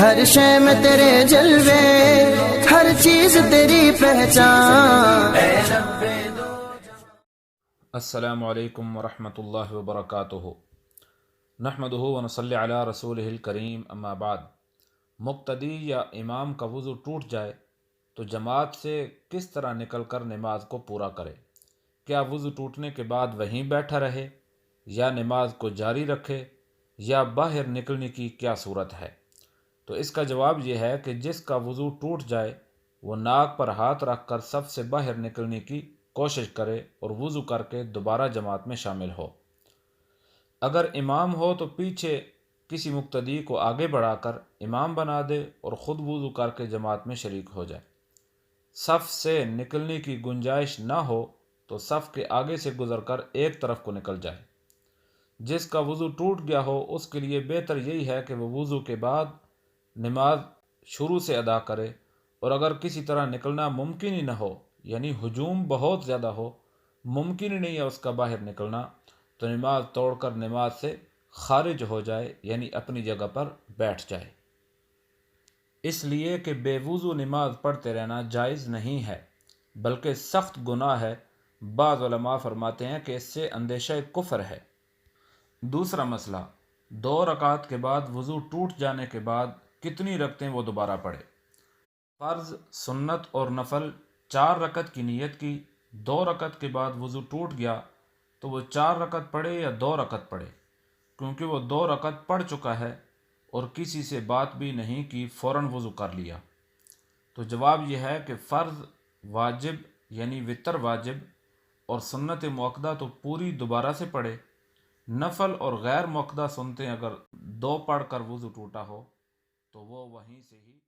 ہر شے میں تیرے جلوے، ہر چیز تیری پہچان۔ السلام علیکم ورحمۃ اللہ وبرکاتہ۔ نحمد ونصلی علی رسول الکریم، اما بعد۔ مقتدی یا امام کا وضو ٹوٹ جائے تو جماعت سے کس طرح نکل کر نماز کو پورا کرے؟ کیا وضو ٹوٹنے کے بعد وہیں بیٹھا رہے؟ یا نماز کو جاری رکھے؟ یا باہر نکلنے کی کیا صورت ہے؟ تو اس کا جواب یہ ہے کہ جس کا وضو ٹوٹ جائے، وہ ناک پر ہاتھ رکھ کر سب سے باہر نکلنے کی کوشش کرے اور وضو کر کے دوبارہ جماعت میں شامل ہو۔ اگر امام ہو تو پیچھے کسی مقتدی کو آگے بڑھا کر امام بنا دے اور خود وضو کر کے جماعت میں شریک ہو جائے۔ صف سے نکلنے کی گنجائش نہ ہو تو صف کے آگے سے گزر کر ایک طرف کو نکل جائے۔ جس کا وضو ٹوٹ گیا ہو، اس کے لیے بہتر یہی ہے کہ وہ وضو کے بعد نماز شروع سے ادا کرے اور اگر کسی طرح نکلنا ممکن ہی نہ ہو یعنی ہجوم بہت زیادہ ہو، ممکن ہی نہیں ہے اس کا باہر نکلنا، تو نماز توڑ کر نماز سے خارج ہو جائے یعنی اپنی جگہ پر بیٹھ جائے۔ اس لیے کہ بے وضو نماز پڑھتے رہنا جائز نہیں ہے، بلکہ سخت گناہ ہے۔ بعض علماء فرماتے ہیں کہ اس سے اندیشہ کفر ہے۔ دوسرا مسئلہ، دو رکعت کے بعد وضو ٹوٹ جانے کے بعد کتنی رکھتے وہ دوبارہ پڑھے؟ فرض، سنت اور نفل، چار رکت کی نیت کی، دو رکت کے بعد وضو ٹوٹ گیا تو وہ چار رکت پڑھے یا دو رکت پڑھے؟ کیونکہ وہ دو رکت پڑھ چکا ہے اور کسی سے بات بھی نہیں کی، فوراً وضو کر لیا۔ تو جواب یہ ہے کہ فرض واجب یعنی وطر واجب اور سنت موقدہ تو پوری دوبارہ سے پڑھے۔ نفل اور غیر موقدہ سنتے اگر دو پڑھ کر وضو ٹوٹا ہو تو وہ وہیں سے ہی